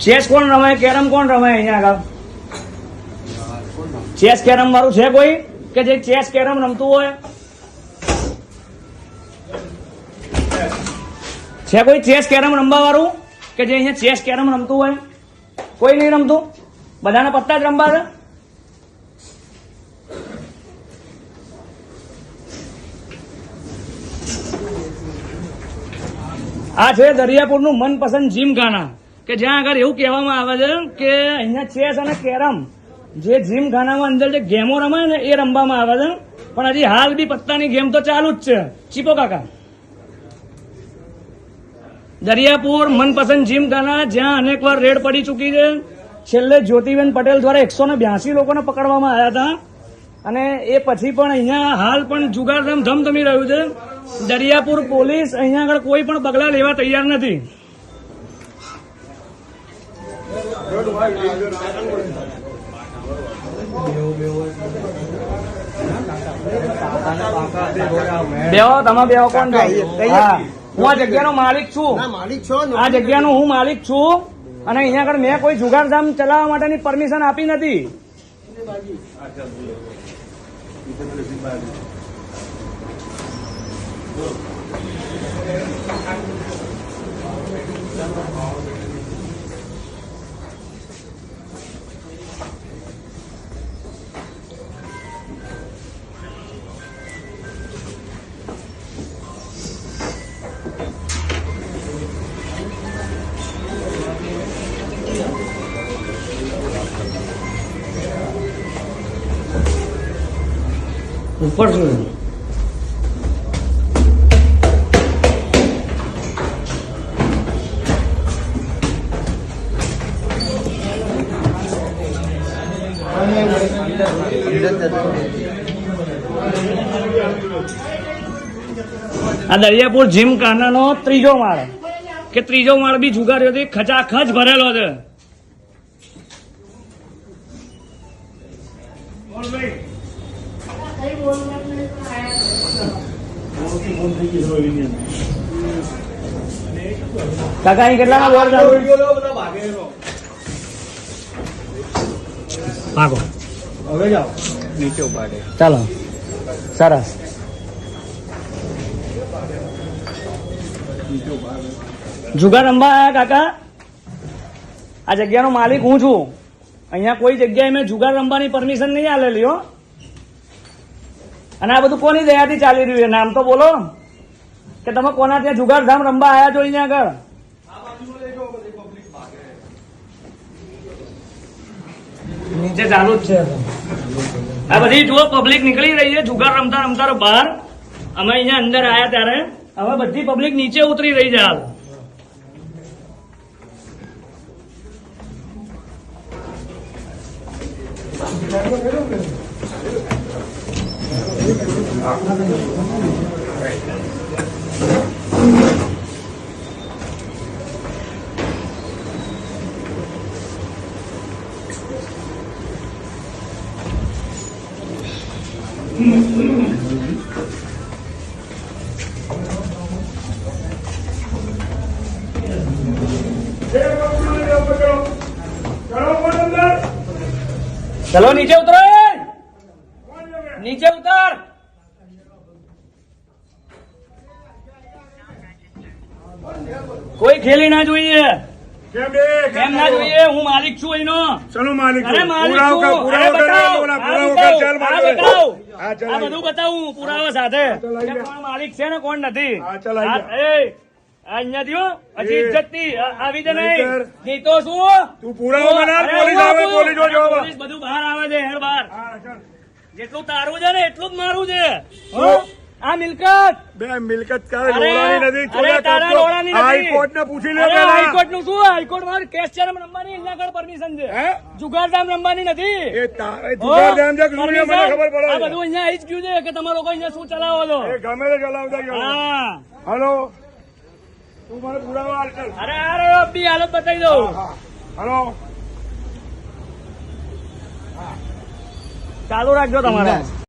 Chess કોણ રમે? Carrom કોણ રમે અહીંયા આગળ? ચેસ કેરમ વાળું છે કોઈ? કે જે ચેસ કેરમ રમતું હોય? છે કોઈ ચેસ કેરમ રમવા વાળું? કે જે અહીંયા ચેસ કેરમ રમતું હોય? કોઈ નહીં રમતું? બધાને પત્તા જ રમવા છે આ છે દરિયાપુરનું મનપસંદ જીમખાના કે જ્યાં આગળ એવું કહેવામાં આવે છે કે અહીંયા ચેસ અને કેરમ જે જીમખાનામાં અંદર જે ગેમો રમાય ને એ રમવામાં આવે છે. પણ હજી હાલ બી પત્તાની ગેમ તો ચાલુ જ છે. ચીપો કાકા. દરિયાપુર મનપસંદ જીમખાના જ્યાં અનેકવાર રેડ પડી ચૂકી છે. છેલ્લે જ્યોતિબેન પટેલ દ્વારા એકસો ને બ્યાસી લોકોને પકડવામાં આવ્યા હતા. અને એ પછી પણ અહીંયા હાલ પણ જુગારધામ ધમધમી રહ્યું છે. દરિયાપુર પોલીસ અહીંયા આગળ કોઈ પણ પગલાં લેવા તૈયાર નથી. બેહો તમે બેહો કોણ હા. આ જગ્યાનો માલિક છું. ના માલિક છો આ જગ્યાનો હું માલિક છું. અને અહીંયા આગળ મેં કોઈ જુગારધામ ચલાવવા માટેની પરમિશન આપી નથી. Thank you. ઉપર શું આ દરિયાપુર જીમ ખાનાનો ત્રીજો માળ. કે ત્રીજો માળ બી જુગારીઓથી ખચાખચ ભરેલો છે. કાકા, અહીં કેટલાના બોર્ડ ચાલુ ભાગો હવે જાઓ? નીચે ઉપાડે ચાલો. સરસ. જુગાર રમવા આયા કાકા. આ જગ્યાનો માલિક હું છું. અહીંયા કોઈ જગ્યાએ મેં જુગાર રમવાની પરમિશન નહીં આલેલી હો. અને આ બધું કોની દયાથી ચાલી રહ્યું છે? નામ તો બોલો. કે તમે કોના ત્યાં જુગારધામ રમવા આયા છો અહીંયા આગળ? નીચે ચાલુ જ છે આ બધી જુઓ પબ્લિક નીકળી રહી છે જુગાર રમતા રમતા બહાર. અમે અહીંયા અંદર આવ્યા ત્યારે. હવે બધી પબ્લિક નીચે ઉતરી રહી છે હાલ. ચલો નીચે ઉતરો એ! નીચે ઉતર કોઈ ખેલી ના જોઈએ. કેમ ના જોઈએ? હું માલિક છું એનો. ચલો માલિક આ બધું બતાવું. પુરાવા સાથે. માલિક છે ને કોણ નથી? હા, ચાલ આવી જા. આ- એ, આ અહીંયા હજી ઇજ્જતથી આવી જ નહીં નહીંતર. શું? તું પુરાવો બનાવ, પોલીસ આવે, પોલીસ જોજો અરે હવે. પોલીસ બધું બહાર આવે છે હેડ બહાર. જેટલું તારું છે ને એટલું જ મારું છે? આ મિલકત! બે મિલકત તારે લોડાની નથી થોડા. હાઈકોર્ટ ને પૂછી લે પેલા. હાઈકોર્ટનું શું? હાઈકોર્ટમાં કેસ છે રમવાની એના આગળ પરમિશન છે. હે? જુગારધામ રમવાની નથી. એ તારે જુગાર છે કે શું છે મને ખબર પડે. આ બધું અહીંયા આવી જ ગયું છે કે તમે લોકો અહીંયા શું ચલાવો છો? એ ગમે તે ચલાવતા ગયો હા. હલો? તું મને પુરાવા અરે અરે બી હાલત બતાવી દઉં. હેલો? ચાલુ રાખજો તમારે.